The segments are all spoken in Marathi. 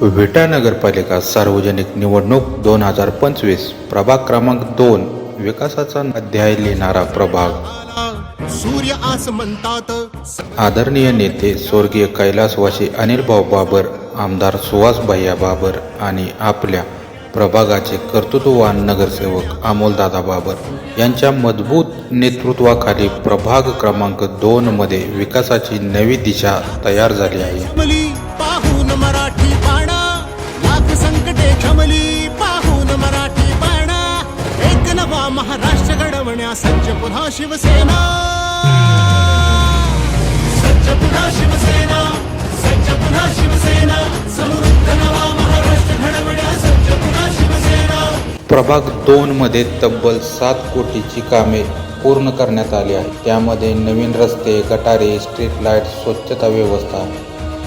विटा नगरपालिका सार्वजनिक निवडणूक दोन हजार पंचवीस प्रभाग क्रमांक दोन विकासाचा अध्याय लिहिणारा प्रभाग. सूर्य आस म्हणतात. आदरणीय नेते स्वर्गीय कैलासवासी अनिल भाऊ बाबर आमदार सुहास भैया बाबर आणि आपल्या प्रभागाचे कर्तृत्ववान नगरसेवक अमोलदादा बाबर यांच्या मजबूत नेतृत्वाखाली प्रभाग क्रमांक दोन मध्ये विकासाची नवी दिशा तयार झाली आहे. एक नवा महाराष्ट्र घडवण्या सज्ज पुन्हा शिवसेना. सज्ज पुन्हा शिवसेना सज्ज पुन्हा शिवसेना समृद्ध नवा महाराष्ट्र घडवण्या सज्ज पुन्हा शिवसेना. प्रभाग दोन मध्ये तब्बल सात कोटीची कामे पूर्ण करण्यात आली आहे त्यामध्ये नवीन रस्ते गटारे स्ट्रीट लाइट स्वच्छता व्यवस्था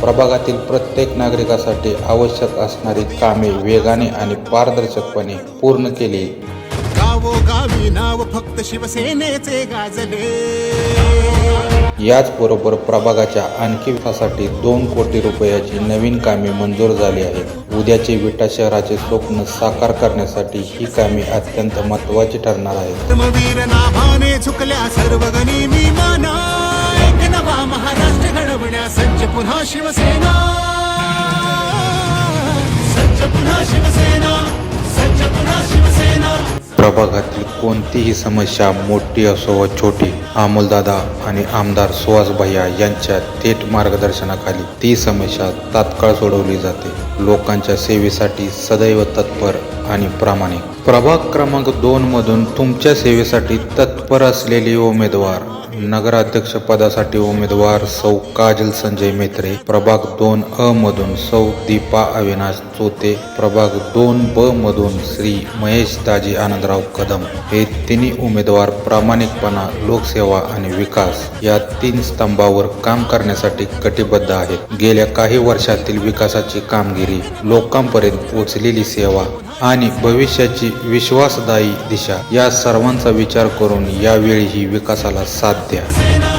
प्रभागातील प्रत्येक नागरिकासाठी आवश्यक असणारी कामे वेगाने आणि पारदर्शकपणे पूर्ण केली गावोगावी नाव फक्त शिवसेनेचे गाजले. याचबरोबर प्रभागाच्या आणखी विकासासाठी दोन कोटी रुपयाची नवीन कामे मंजूर झाली आहेत. उद्याचे विटा शहराचे स्वप्न साकार करण्यासाठी ही कामे अत्यंत महत्त्वाची ठरणार आहेत. धर्मवीर नाभाने झुकल्या सर्व गणी मी माना एक नवा महाराष्ट्र घडवण्या सज्ज पुन्हा शिवसेना. सज्ज पुन्हा शिवसेना सज्ज पुन्हा शिवसेना. प्रभागातील कोणतीही समस्या मोठी असो व छोटी अमोलदादा आणि आमदार सुहास भैया यांच्या थेट मार्गदर्शनाखाली ती समस्या तात्काळ सोडवली जाते. लोकांच्या सेवेसाठी सदैव तत्पर आणि प्रामाणिक. प्रभाग क्रमांक दोन मधून तुमच्या सेवेसाठी तत्पर असलेले उमेदवार नगराध्यक्ष पदासाठी उमेदवार सौ काजल संजय मेत्रे प्रभाग दोन अ मधून सौ दीपा अविनाश चोते प्रभाग दोन ब मधून श्री महेश दाजी आनंदराव कदम. हे तिन्ही उमेदवार प्रामाणिकपणा लोकसेवा आणि विकास या तीन स्तंभावर काम करण्यासाठी कटिबद्ध आहेत. गेल्या काही वर्षातील विकासाची कामगिरी लोकांपर्यंत पोचलेली सेवा आणि भविष्याची विश्वासदायी दिशा या सर्वांचा विचार करून यावेळीही विकासाला साथ द्या.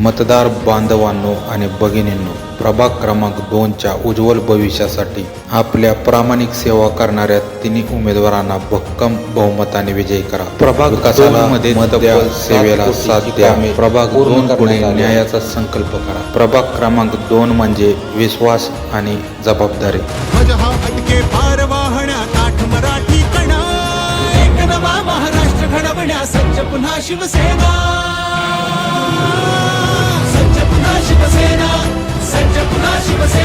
मतदार बांधवांनो आणि भगिनींनो प्रभाग क्रमांक दोनच्या उज्ज्वल भविष्यासाठी आपल्या प्रामाणिक सेवा करणाऱ्या तिन्ही उमेदवारांना भक्कम बहुमताने विजयी करा. प्रभागमध्ये सेवेला साथ द्या. प्रभाग दोन पुढे न्यायाचा संकल्प करा. प्रभाग क्रमांक दोन म्हणजे विश्वास आणि जबाबदारी. महाराष्ट्र घडवण्या सज्ज पुन्हा शिवसेना. じゃこせ